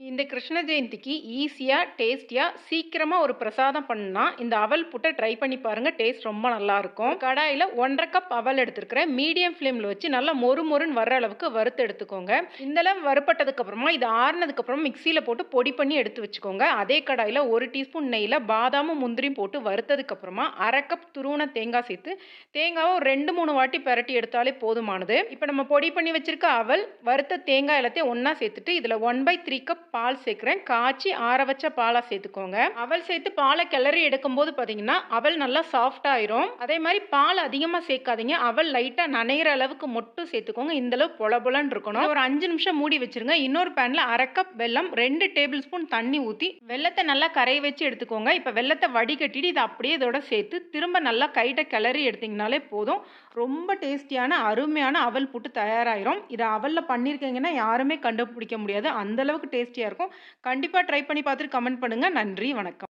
இந்த கிருஷ்ண ஜெயந்திக்கு ஈஸியாக டேஸ்டியாக சீக்கிரமாக ஒரு பிரசாதம் பண்ணால் இந்த அவல் புட்டை ட்ரை பண்ணி பாருங்கள் டேஸ்ட் ரொம்ப நல்லாயிருக்கும் கடாயில் ஒன்றரை கப் அவல் எடுத்துருக்கிறேன். மீடியம் ஃப்ளேமில் வச்சு நல்லா மொறு மொறுன்னு வர அளவுக்கு வறுத்து எடுத்துக்கோங்க. இந்தளவு வறுப்பட்டதுக்கப்புறமா இது ஆறுனதுக்கப்புறம் மிக்சியில் போட்டு பொடி பண்ணி எடுத்து வச்சுக்கோங்க. அதே கடாயில் ஒரு டீஸ்பூன் நெய்யில் பாதாமும் முந்திரியும் போட்டு வறுத்ததுக்கப்புறமா அரை கப் துருவன தேங்காய் சேர்த்து தேங்காவை ஒரு ரெண்டு மூணு வாட்டி பரட்டி எடுத்தாலே போதுமானது. இப்போ நம்ம பொடி பண்ணி வச்சுருக்க அவல் வறுத்த தேங்காய் எல்லாத்தையும் ஒன்றா சேர்த்துட்டு இதில் ஒன் பை த்ரீ கப் பால் சேர்க்குறேன். காய்ச்சி ஆற வச்ச பாலாக சேர்த்துக்கோங்க. அவல் சேர்த்து பாலை கிளறி எடுக்கும்போது பார்த்தீங்கன்னா அவல் நல்லா சாஃப்ட் ஆயிரும். அதே மாதிரி பால் அதிகமாக சேர்க்காதீங்க. அவல் லைட்டாக நனைகிற அளவுக்கு மட்டும் சேர்த்துக்கோங்க. இந்தளவு பொல பொலன்னு இருக்கணும். ஒரு அஞ்சு நிமிஷம் மூடி வச்சிருங்க. இன்னொரு பேனில் அரை கப் வெல்லம் ரெண்டு டேபிள் ஸ்பூன் தண்ணி ஊற்றி வெள்ளத்தை நல்லா கரைய வச்சு எடுத்துக்கோங்க. இப்போ வெள்ளத்தை வடிகட்டிட்டு இதை அப்படியே இதோட சேர்த்து திரும்ப நல்லா கைட்டை கிளறி எடுத்தீங்கனாலே போதும். ரொம்ப டேஸ்டியான அருமையான அவல் புட்டு தயாராகிரும் இதை அவலில் பண்ணியிருக்கீங்கன்னா யாருமே கண்டுபிடிக்க முடியாது. அந்தளவுக்கு டேஸ்டியாக இருக்கும். கண்டிப்பாக ட்ரை பண்ணி பார்த்துட்டு கமெண்ட் பண்ணுங்கள் நன்றி வணக்கம்.